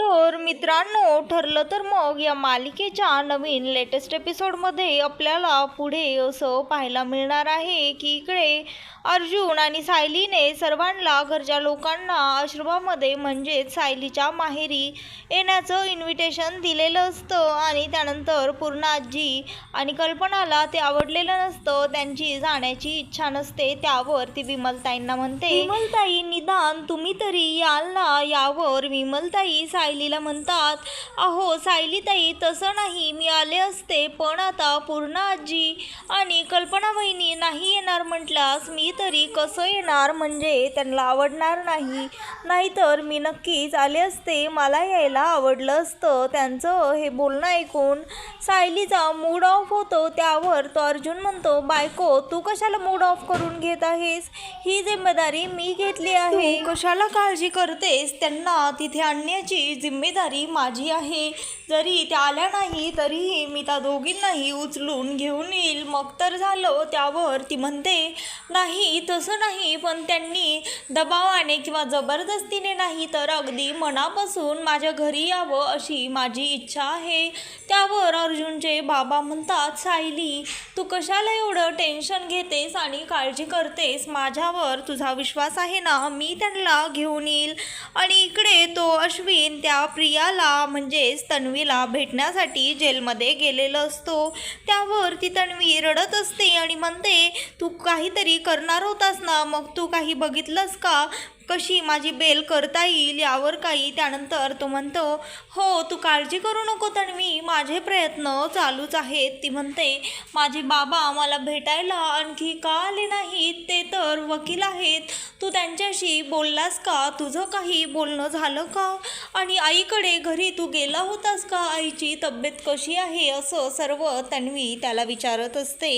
तर मित्रांनो ठरलं तर मग या मालिकेच्या नवीन लेटेस्ट एपिसोडमध्ये आपल्याला पुढे असं पाहायला मिळणार आहे की इकडे अर्जुन आणि सायलीने सर्वांना घरच्या लोकांना आश्रमामध्ये म्हणजेच सायलीच्या माहेरी येण्याचं इन्व्हिटेशन दिलेलं असतं आणि त्यानंतर पूर्ण आजी आणि कल्पनाला ते आवडलेलं नसतं. त्यांची जाण्याची इच्छा नसते. त्यावर ती विमलताईंना म्हणते विमलताई निदान तुम्ही तरी याल ना? यावर विमलताई साय सायलीला म्हणतात अहो सायलीताई तसं नाही. मी आले असते पण आता पूर्ण आजी आणि कल्पना वहिनी नाही येणार म्हटल्यास मी तरी कसं येणार? म्हणजे त्यांना आवडणार नाही. नाहीतर मी नक्कीच आले असते. मला यायला आवडलं असतं. त्यांचं हे बोलणं ऐकून सायलीचा मूड ऑफ होतो. त्यावर तो अर्जुन म्हणतो बायको तू कशाला मूड ऑफ करून घेत आहेस? ही जिम्मेदारी मी घेतली आहे. कशाला काळजी करतेस? त्यांना तिथे आणण्याची जिम्मेदारी माझी आहे. जरी त्या आल्या नाही तरीही मी त्या दोघींनाही उचलून घेऊन येईल. मग तर झालं त्यावर ती म्हणते नाही तसं नाही पण त्यांनी दबावाने किंवा जबरदस्तीने नाही तर अगदी मनापासून माझ्या घरी यावं अशी माझी इच्छा आहे. त्यावर अर्जुनचे बाबा म्हणतात सायली तू कशाला एवढं टेन्शन घेतेस आणि काळजी करतेस? माझ्यावर तुझा विश्वास आहे ना? मी त्यांना घेऊन येईल. आणि इकडे तो अश्विन त्या प्रियाला म्हणजेच तन्वीला भेटण्यासाठी जेलमध्ये गेलेला असतो. त्यावर ती तन्वी रडत असते आणि म्हणते तू काहीतरी करणार होतास ना? मग तू काही बघितलंस का? कशी माझी बेल करता येईल यावर काही त्यानंतर तो म्हणतो हो तू काळजी करू नको तन्वी माझे प्रयत्न चालूच आहेत. ती म्हणते माझे बाबा मला भेटायला आणखी का आले नाहीत? ते तर वकील आहेत. तू त्यांच्याशी बोललास का? तुझं काही बोलणं झालं का? आणि आईकडे घरी तू गेला होतास का? आईची तब्येत कशी आहे? असं सर्व तन्वी त्याला विचारत असते.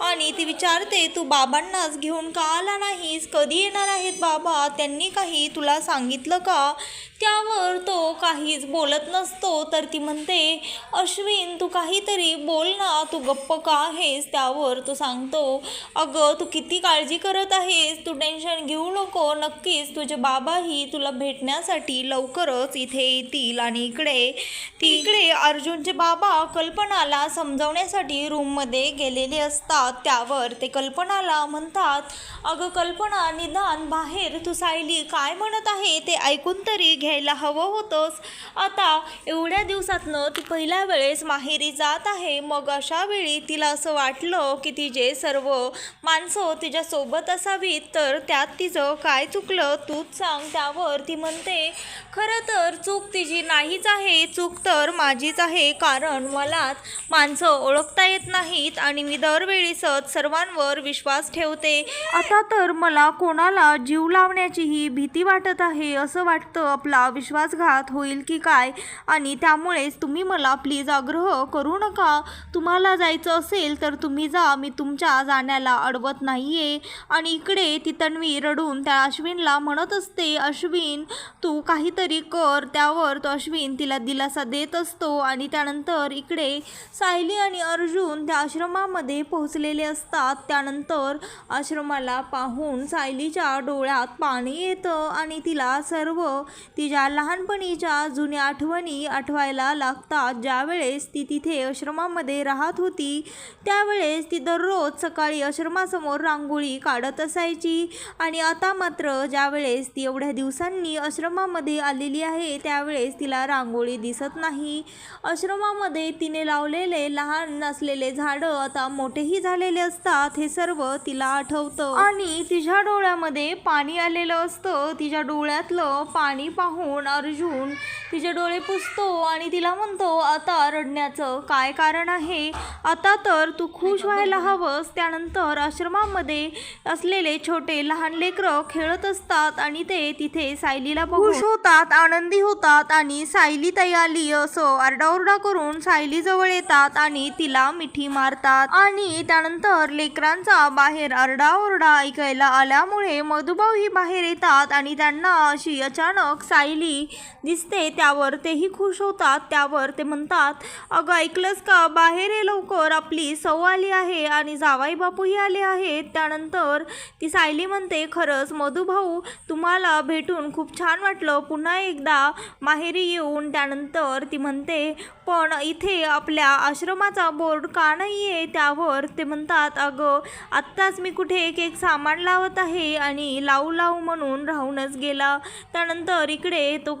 आणि ती विचारते तू बाबांनाच घेऊन का आला नाहीस? कधी येणार आहेत बाबा? त्यांनी काही तुला सांगितलं का? त्यावर तो काहीच बोलत नसतो. तर ती म्हणते अश्विन तू काहीतरी बोल ना. तू गप्प का आहेस? त्यावर तो सांगतो अगं तू किती काळजी करत आहेस. तू टेन्शन घेऊ नको. नक्कीच तुझे बाबाही तुला भेटण्यासाठी लवकरच इथे येतील आणि इकडे ती इकडे अर्जुनचे बाबा कल्पनाला समजावण्यासाठी रूममध्ये गेलेले असतात. त्यावर ते कल्पनाला म्हणतात अगं कल्पना निदान बाहेर तू सायली काय म्हणत आहे ते ऐकून तरी घ्यायला हवं होतंस आता एवढ्या दिवसातनं ती पहिल्या वेळेस माहेरी जात आहे. मग अशा वेळी तिला असं वाटलं की तिचे सर्व माणसं तिच्यासोबत असावीत तर त्यात तिचं काय चुकलं तूच सांग. त्यावर ती म्हणते खरं तर चूक तिची नाहीच आहे. चूक तर माझीच आहे. कारण मलाच माणसं ओळखता येत नाहीत आणि मी दरवेळीसच सर्वांवर विश्वास ठेवते. आता तर मला कोणाला जीव लावण्याची होण्याचीही भीती वाटत आहे असं वाटतं. आपला विश्वासघात होईल की काय? आणि त्यामुळेच तुम्ही मला प्लीज आग्रह करू नका. तुम्हाला जायचं असेल तर तुम्ही जा. मी तुमच्या जाण्याला अडवत नाही आहे आणि इकडे ती तन्वी रडून त्या अश्विनला म्हणत असते अश्विन तू काहीतरी कर. त्यावर तो अश्विन तिला दिलासा देत असतो आणि त्यानंतर इकडे सायली आणि अर्जुन त्या आश्रमामध्ये पोहोचलेले असतात. त्यानंतर आश्रमाला पाहून सायलीच्या डोळ्यात पाणी येतं आणि तिला सर्व तिच्या लहानपणीच्या जुन्या आठवणी आठवायला लागतात. ज्यावेळेस ती तिथे आश्रमामध्ये राहत होती त्यावेळेस ती दररोज सकाळी आश्रमासमोर रांगोळी काढत असायची. आणि आता मात्र ज्यावेळेस ती एवढ्या दिवसांनी आश्रमामध्ये आलेली आहे त्यावेळेस तिला रांगोळी दिसत नाही. आश्रमामध्ये तिने लावलेले लहान असलेले झाडं आता मोठेही झालेले असतात हे सर्व तिला आठवतं. आणि तिच्या डोळ्यामध्ये पाणी आलेलं असतं तिच्या डोळ्यातलं पाणी पाहून अर्जुन तिचे डोळे पुसतो आणि तिला म्हणतो आता रडण्याचं काय कारण आहे? आता तर तू खुश व्हायला हवंस. त्यानंतर आश्रमामध्ये असलेले छोटे लहान लेकरं खेळत असतात आणि ते तिथे सायलीला खुश होतात आनंदी होतात आणि सायली ताई आली असं आरडाओरडा करून सायलीजवळ येतात आणि तिला मिठी मारतात. आणि त्यानंतर लेकरांचा बाहेर आरडाओरडा ऐकायला आल्यामुळे मधुभाऊ ही बाहेर येतात आणि त्यांना अशी अचानक सायली दिसते त्यावर तेही खुश होतात. त्यावर ते म्हणतात अगं ऐकलंस का? बाहेर आहे लवकर. आपली सौ आली आहे आणि जावाई बापूही आले आहेत. त्यानंतर ती सायली म्हणते खरंच मधुभाऊ तुम्हाला भेटून खूप छान वाटलं. पुन्हा एकदा माहेरी येऊन. त्यानंतर ती म्हणते पण इथे आपल्या आश्रमाचा बोर्ड का नाही आहे त्यावर ते म्हणतात अगं आत्ताच मी कुठे एक एक सामान लावत आहे आणि लावू लावू म्हणून राहूनच गेला. त्यानंतर इकडे तो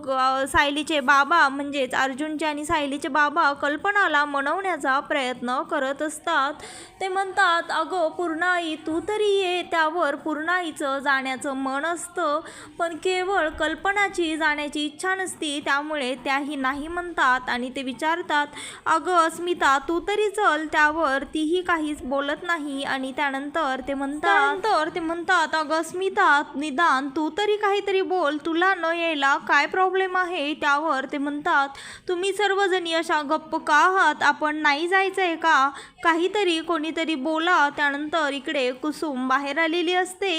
सायलीची सायलीचे बाबा म्हणजेच अर्जुनचे आणि सायलीचे बाबा कल्पनाला मनवण्याचा प्रयत्न करत असतात. ते म्हणतात अगं पूर्णाई तू तरी ये त्यावर पूर्णाईचं जाण्याचं मन असतं. पण केवळ कल्पनाची जाण्याची इच्छा नसती त्यामुळे त्याही नाही म्हणतात आणि ते विचारतात अगं अस्मिता तू तरी चल त्यावर तीही काहीच बोलत नाही. आणि त्यानंतर ते म्हणतात तर ते म्हणतात अगं अस्मिता निदान तू तरी काहीतरी बोल तुला न यायला काय प्रॉब्लेम आहे? त्या त्यावर ते म्हणतात तुम्ही सर्वजणी अशा गप्प का आहात? आपण नाही जायचं आहे का? काहीतरी कोणीतरी बोला. त्यानंतर इकडे कुसुम बाहेर आलेली असते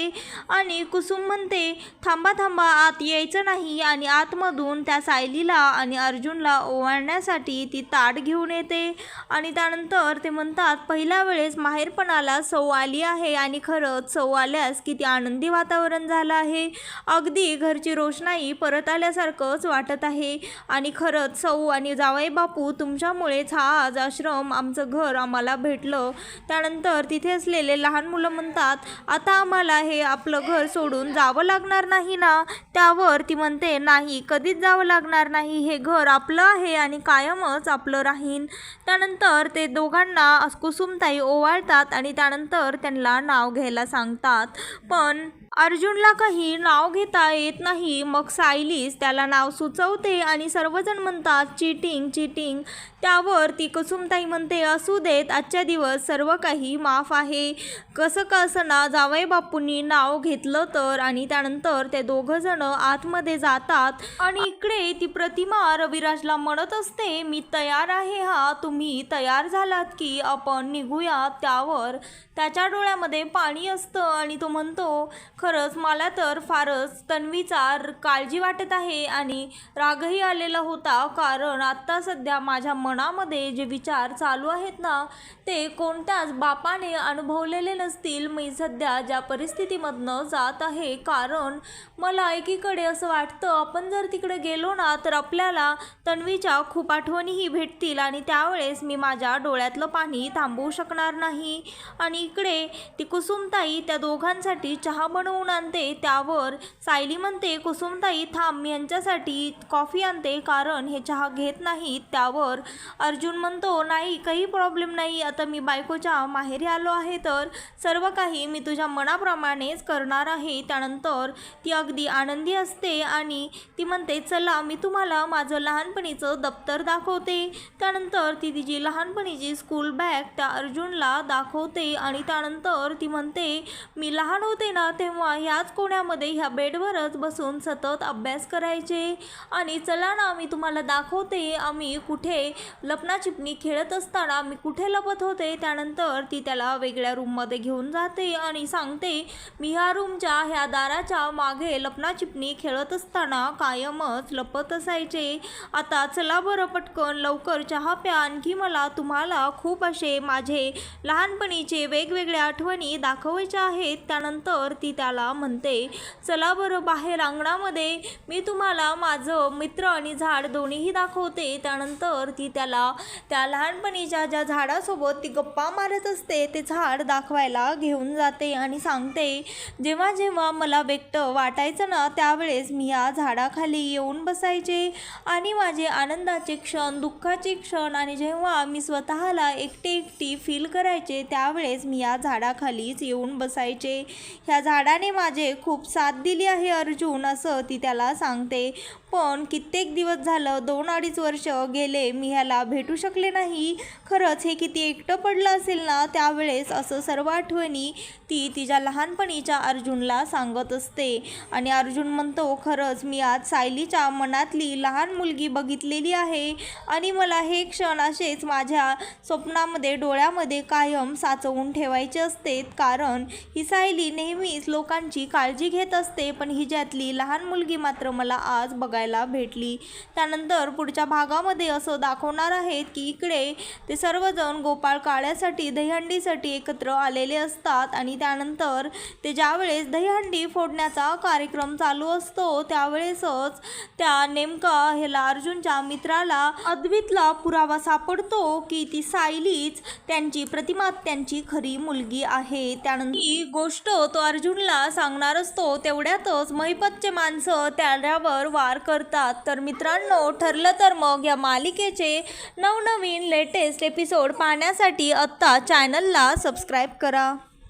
आणि कुसुम म्हणते थांबा थांबा आत यायचं नाही. आणि आतमधून त्या सायलीला आणि अर्जुनला ओवाळण्यासाठी ती ताट घेऊन येते. आणि त्यानंतर ते म्हणतात पहिल्या वेळेस माहेरपणाला सौ आली आहे आणि खरंच सौ आल्यास किती आनंदी वातावरण झालं आहे. अगदी घरची रोषणाई परत आल्यासारखंच वाटत आहे. आणि खरंच सौ आणि जावई बापू तुमच्यामुळेच हा आज आश्रम आमचं घर आम्हाला भेटलं. त्यानंतर तिथे असलेले लहान मुलं म्हणतात आता आम्हाला हे आपलं घर सोडून जावं लागणार नाही ना? त्यावर ती म्हणते नाही कधीच जावं लागणार नाही. हे घर आपलं आहे आणि कायमच आपलं राहीन. त्यानंतर ते दोघांना कुसुमताई ओवाळतात आणि त्यानंतर त्यांना नाव घ्यायला सांगतात. पण अर्जुनला काही नाव घेता येत नाही. मग सायलीस त्याला नाव सुचवते आणि सर्वजण म्हणतात चिटिंग चिटिंग. त्यावर ती कुसुमताई म्हणते असू देत आजच्या दिवस सर्व काही माफ आहे. कसं कसं ना जावई बापूंनी नाव घेतलं तर आणि त्यानंतर ते दोघंजणं आतमध्ये जातात. आणि इकडे ती प्रतिमा रविराजला म्हणत असते मी तयार आहे हा तुम्ही तयार झालात की आपण निघूया. त्यावर त्याच्या डोळ्यामध्ये पाणी असतं आणि तो म्हणतो खरंच मला तर फारच तन्वीचा र- काळजी वाटत आहे आणि रागही आलेला होता कारण आत्ता सध्या माझ्या मनामध्ये जे विचार चालू आहेत ना ते कोणत्याच बापाने अनुभवलेले नसतील. मी सध्या ज्या परिस्थितीमधनं जात आहे कारण मला एकीकडे असं वाटतं आपण जर तिकडे गेलो ना तर आपल्याला तन्वीच्या खूप आठवणीही भेटतील आणि त्यावेळेस मी माझ्या डोळ्यातलं पाणी थांबवू शकणार नाही. आणि इकडे ती कुसुमताई त्या दोघांसाठी चहा बनवून आणते त्यावर सायली म्हणते कुसुमताई थांब यांच्यासाठी कॉफी आणते कारण हे चहा घेत नाहीत. त्यावर अर्जुन म्हणतो नाही काही प्रॉब्लेम नाही आता मी बायकोच्या माहेरी आलो आहे तर सर्व काही मी तुझ्या मनाप्रमाणेच करणार आहे. त्यानंतर ती अगदी आनंदी असते आणि ती म्हणते चला मी तुम्हाला माझं लहानपणीचं दप्तर दाखवते. त्यानंतर ती तिची लहानपणीची स्कूल बॅग त्या अर्जुनला दाखवते आणि त्यानंतर ती म्हणते मी लहान होते ना तेव्हा ह्याच कोण्यामध्ये ह्या बेडवरच बसून सतत अभ्यास करायचे? आणि चला ना मी तुम्हाला दाखवते आम्ही कुठे लपणाचिपणी खेळत असताना मी कुठे लपत होते? त्यानंतर ती त्याला वेगळ्या रूममध्ये घेऊन जाते आणि सांगते मी ह्या रूमच्या ह्या दाराच्या मागे लपणाचिपणी खेळत असताना कायमच लपत असायचे. आता चला बरं पटकन लवकर चहा प्या. आणखी मला तुम्हाला खूप असे माझे लहानपणीचे वेगवेगळ्या आठवणी दाखवायच्या आहेत. त्यानंतर ती त्या त्याला म्हणते चला बरं बाहेर अंगणामध्ये. मी तुम्हाला माझं मित्र आणि झाड दोन्हीही दाखवते. त्यानंतर ती त्याला त्या लहानपणीच्या ज्या झाडासोबत ती गप्पा मारत असते ते झाड दाखवायला घेऊन जाते आणि सांगते जेव्हा जेव्हा मला व्यक्त वाटायचं ना त्यावेळेस मी या झाडाखाली येऊन बसायचे. आणि माझे आनंदाचे क्षण दुःखाचे क्षण आणि जेव्हा मी स्वतःला एकटी एकटी फील करायचे त्यावेळेस मी या झाडाखालीच येऊन बसायचे. ह्या झाडाने माझे खूप साथ दिली आहे अर्जुन असं ती त्याला सांगते. पण कित्येक दिवस झालं दोन अडीच वर्ष गेले मी ह्याला भेटू शकले नाही. खरंच हे किती एकटं पडलं असेल ना त्यावेळेस असं सर्व आठवणी ती तिच्या लहानपणीच्या अर्जुनला सांगत असते. आणि अर्जुन म्हणतो खरंच मी आज सायलीच्या मनातली लहान मुलगी बघितलेली आहे. आणि मला हे क्षण असेच माझ्या स्वप्नामध्ये डोळ्यामध्ये कायम साचवून ठेवायचे असते कारण ही सायली नेहमीच लोक लोकांची काळजी घेत असते पण हिच्यातली लहान मुलगी मात्र मला आज बघायला भेटली. त्यानंतर पुढच्या भागामध्ये असं दाखवणार आहेत की इकडे ते सर्वजण गोपाळ काळ्यासाठी दहीहंडीसाठी एकत्र आलेले असतात आणि त्यानंतर ते ज्यावेळेस दहीहंडी फोडण्याचा कार्यक्रम चालू असतो त्यावेळेसच त्या नेमका ह्याला अर्जुनच्या मित्राला अद्वितला पुरावा सापडतो की ती सायलीच त्यांची प्रतिमा त्यांची खरी मुलगी आहे. त्यानंतर ही गोष्ट तो अर्जुनला सांगणार असतो तेवढ्यातच महिपतचे माणसं त्याच्यावर वार करतात. तर मित्रांनो ठरलं तर मग या मालिकेचे नवनवीन लेटेस्ट एपिसोड पाहण्यासाठी आत्ता चॅनलला सबस्क्राईब करा.